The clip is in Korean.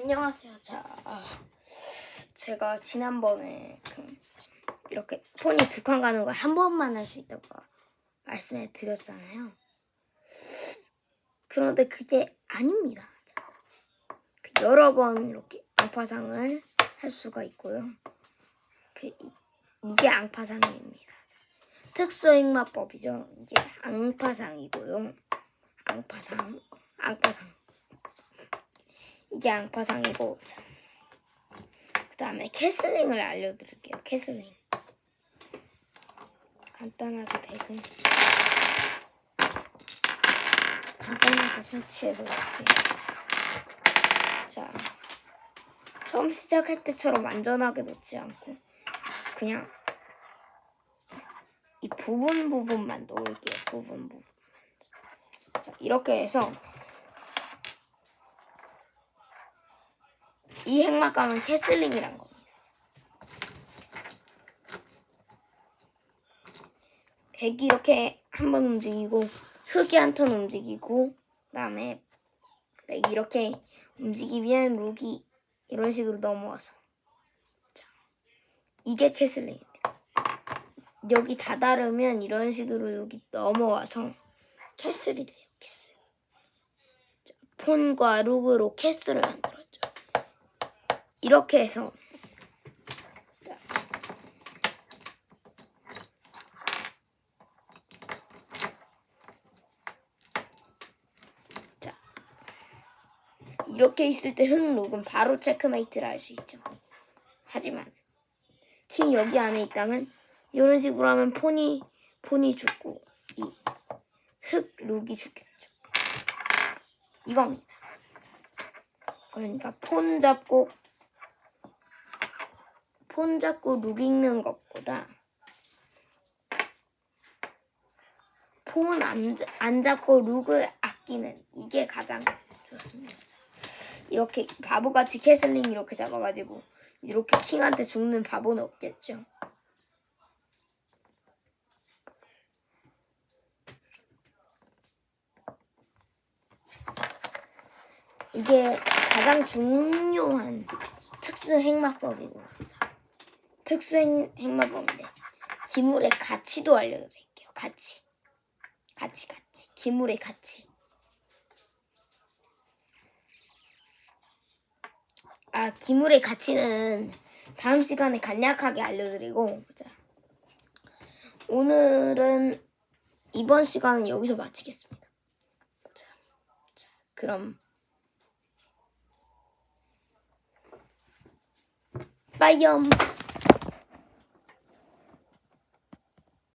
안녕하세요. 자, 아, 제가 지난번에 그 이렇게 폰이 두 칸 가는 걸 한 번만 할 수 있다고 말씀해 드렸잖아요. 그런데 그게 아닙니다. 자, 그 여러 번 이렇게 앙파상을 할 수가 있고요. 그 이- 이게 앙파상입니다. 자, 특수행마법이죠. 이게 앙파상이고요. 앙파상, 앙파상. 이게 앙파상이고 그 다음에 캐슬링을 알려드릴게요. 캐슬링 간단하게 백은 간단하게 설치해놓을게요. 자 처음 시작할 때처럼 완전하게 놓지 않고 그냥 이 부분 부분만 놓을게요. 부분 부분. 자 이렇게 해서 이 핵막감은 캐슬링이란 겁니다. 백이 이렇게 한 번 움직이고 흙이 한 턴 움직이고 그다음에 백이 이렇게 움직이면 룩이 이런 식으로 넘어와서 자, 이게 캐슬링입니다. 여기 다다르면 이런 식으로 여기 넘어와서 캐슬이 돼요. 캐슬. 자, 폰과 룩으로 캐슬을 만들었죠. 이렇게 해서 자, 자, 이렇게 있을 때 흑록은 바로 체크메이트를 할 수 있죠. 하지만 킹 여기 안에 있다면 이런 식으로 하면 폰이 폰이 죽고 이흑 룩이 죽겠죠. 이겁니다. 그러니까 폰 잡고 폰 잡고 룩 읽는 것보다 폰 안 안 잡고 룩을 아끼는 이게 가장 좋습니다. 자, 이렇게 바보같이 캐슬링 이렇게 잡아가지고 이렇게 킹한테 죽는 바보는 없겠죠. 이게 가장 중요한 특수 행마법이고 자, 특수 행, 행마법인데 기물의 가치도 알려드릴게요. 가치, 가치, 가치, 기물의 가치. 아, 기물의 가치는 다음 시간에 간략하게 알려드리고 자, 오늘은 이번 시간은 여기서 마치겠습니다. 자, 자 그럼. 빠이염